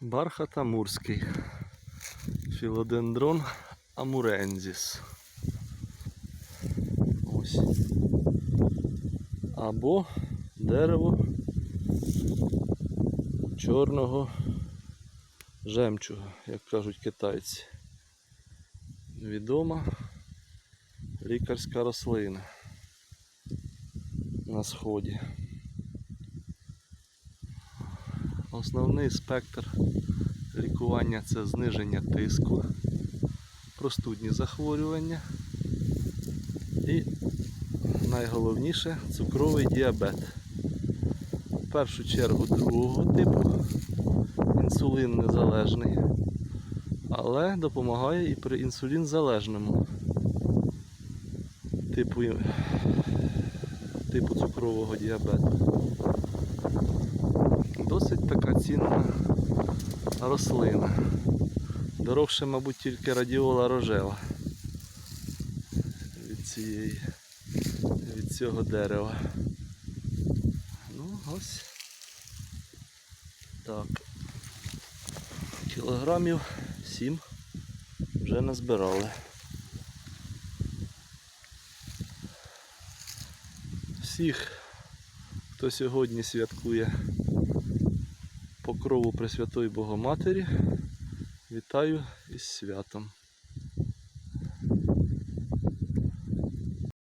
Бархат амурський. Філодендрон амурензіс. Ось. Або дерево чорного жемчуга, як кажуть китайці. Відома лікарська рослина на сході. Основний спектр лікування це зниження тиску, простудні захворювання і найголовніше цукровий діабет. В першу чергу другого типу інсулин незалежний, але допомагає і при інсулін-залежному типу, типу цукрового діабету. Рослина. Дорогше, мабуть, тільки радіола рожева від цієї, від цього дерева. Ну, ось так. Кілограмів 7 вже назбирали. Всіх, хто сьогодні святкує покрову Пресвятої Богоматері, вітаю із святом.